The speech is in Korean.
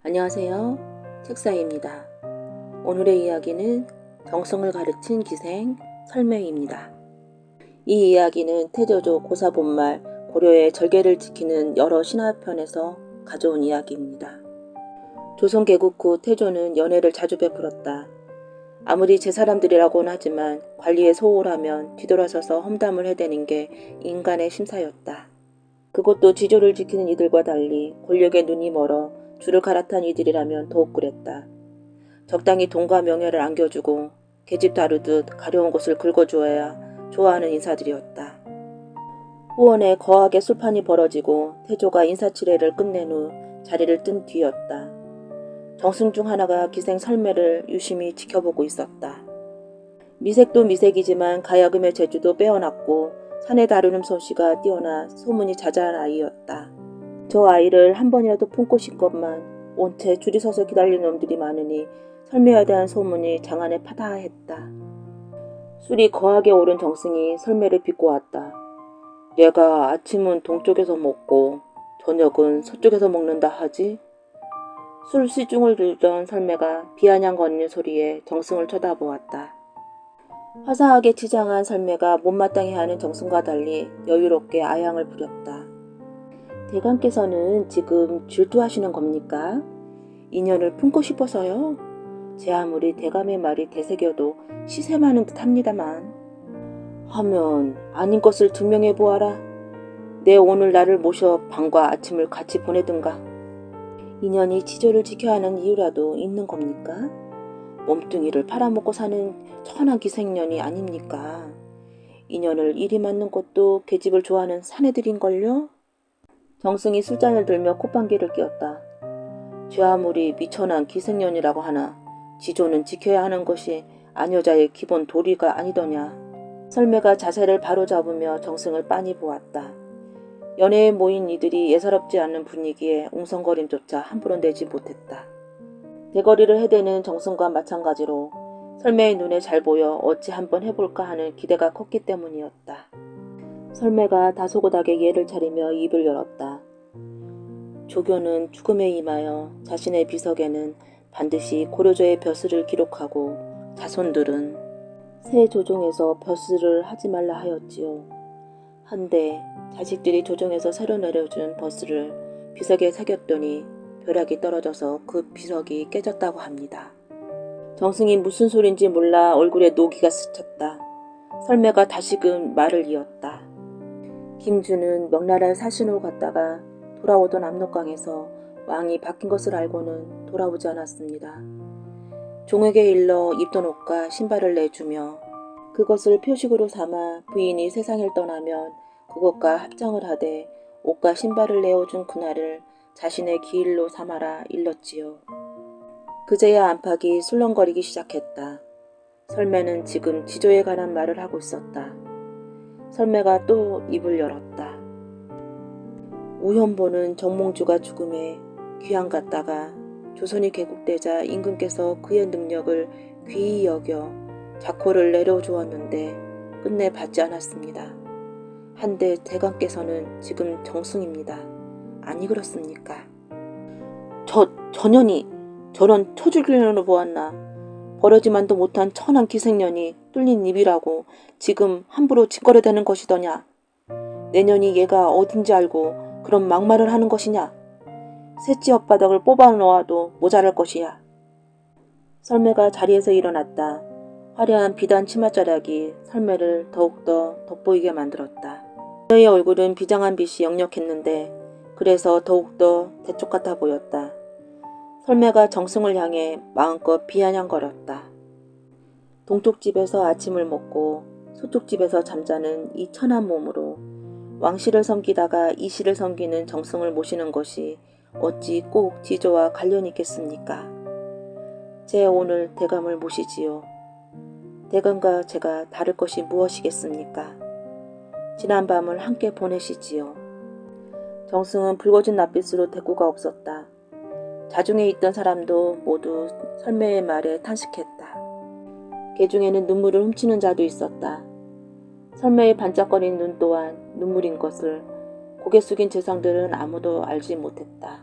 안녕하세요. 책사입니다. 오늘의 이야기는 정성을 가르친 기생 설매입니다. 이 이야기는 태조조 고사본말 고려의 절개를 지키는 여러 신화편에서 가져온 이야기입니다. 조선 개국 후 태조는 연애를 자주 베풀었다. 아무리 제 사람들이라고는 하지만 관리에 소홀하면 뒤돌아서서 험담을 해대는 게 인간의 심사였다. 그것도 지조를 지키는 이들과 달리 권력에 눈이 멀어 줄을 갈아탄 이들이라면 더욱 그랬다. 적당히 돈과 명예를 안겨주고 계집 다루듯 가려운 곳을 긁어주어야 좋아하는 인사들이었다. 후원에 거하게 술판이 벌어지고 태조가 인사치레를 끝낸 후 자리를 뜬 뒤였다. 정승 중 하나가 기생 설매를 유심히 지켜보고 있었다. 미색도 미색이지만 가야금의 재주도 빼어났고 산에 다루는 솜씨가 뛰어나 소문이 자자한 아이였다. 저 아이를 한 번이라도 품고 싶건만 온채 줄이 서서 기다리는 놈들이 많으니 설매에 대한 소문이 장안에 파다했다. 술이 거하게 오른 정승이 설매를 빚고 왔다. 얘가 아침은 동쪽에서 먹고 저녁은 서쪽에서 먹는다 하지? 술 시중을 들던 설매가 비아냥거리는 소리에 정승을 쳐다보았다. 화사하게 치장한 설매가 못마땅해 하는 정승과 달리 여유롭게 아양을 부렸다. 대감께서는 지금 질투하시는 겁니까? 인연을 품고 싶어서요? 제 아무리 대감의 말이 되새겨도 시샘하는 듯 합니다만. 하면 아닌 것을 증명해 보아라. 내 오늘 나를 모셔 밤과 아침을 같이 보내든가. 인연이 지조를 지켜야 하는 이유라도 있는 겁니까? 몸뚱이를 팔아먹고 사는 천한 기생년이 아닙니까? 인연을 이리 맞는 것도 계집을 좋아하는 사내들인걸요? 정승이 술잔을 들며 콧방귀를 뀌었다. 죄 아무리 미천한 기생년이라고 하나 지조는 지켜야 하는 것이 아녀자의 기본 도리가 아니더냐. 설매가 자세를 바로잡으며 정승을 빤히 보았다. 연애에 모인 이들이 예사롭지 않은 분위기에 웅성거림조차 함부로 내지 못했다. 대거리를 해대는 정승과 마찬가지로 설매의 눈에 잘 보여 어찌 한번 해볼까 하는 기대가 컸기 때문이었다. 설매가 다소곳하게 예를 차리며 입을 열었다. 조교는 죽음에 임하여 자신의 비석에는 반드시 고려조의 벼슬을 기록하고 자손들은 새 조종에서 벼슬을 하지 말라 하였지요. 한데 자식들이 조종에서 새로 내려준 버스를 비석에 새겼더니 벼락이 떨어져서 그 비석이 깨졌다고 합니다. 정승이 무슨 소린지 몰라 얼굴에 노기가 스쳤다. 설매가 다시금 말을 이었다. 김주는 명나라에 사신으로 갔다가 돌아오던 압록강에서 왕이 바뀐 것을 알고는 돌아오지 않았습니다. 종에게 일러 입던 옷과 신발을 내주며 그것을 표식으로 삼아 부인이 세상을 떠나면 그것과 합장을 하되 옷과 신발을 내어준 그날을 자신의 기일로 삼아라 일렀지요. 그제야 안팎이 술렁거리기 시작했다. 설매는 지금 지조에 관한 말을 하고 있었다. 설매가 또 입을 열었다. 우현보는 정몽주가 죽음에 귀양 갔다가 조선이 개국되자 임금께서 그의 능력을 귀히 여겨 자코를 내려주었는데 끝내 받지 않았습니다. 한데 대감께서는 지금 정승입니다. 아니 그렇습니까? 저 전현이 저런 초줄기련으로 보았나 버려지만도 못한 천한 기생년이 뚫린 입이라고 지금 함부로 짓거려대는 것이더냐? 내년이 얘가 어딘지 알고 그런 막말을 하는 것이냐? 셋째 혓바닥을 뽑아 놓아도 모자랄 것이야. 설매가 자리에서 일어났다. 화려한 비단 치맛자락이 설매를 더욱더 돋보이게 만들었다. 그의 얼굴은 비장한 빛이 역력했는데 그래서 더욱더 대쪽 같아 보였다. 설매가 정승을 향해 마음껏 비아냥거렸다. 동쪽집에서 아침을 먹고 서쪽집에서 잠자는 이 천한 몸으로 왕실을 섬기다가 이실을 섬기는 정승을 모시는 것이 어찌 꼭 지조와 관련이 있겠습니까? 제 오늘 대감을 모시지요. 대감과 제가 다를 것이 무엇이겠습니까? 지난 밤을 함께 보내시지요. 정승은 붉어진 낯빛으로 대꾸가 없었다. 자중에 있던 사람도 모두 설매의 말에 탄식했다. 개 중에는 눈물을 훔치는 자도 있었다. 설매의 반짝거리는 눈 또한 눈물인 것을 고개 숙인 재상들은 아무도 알지 못했다.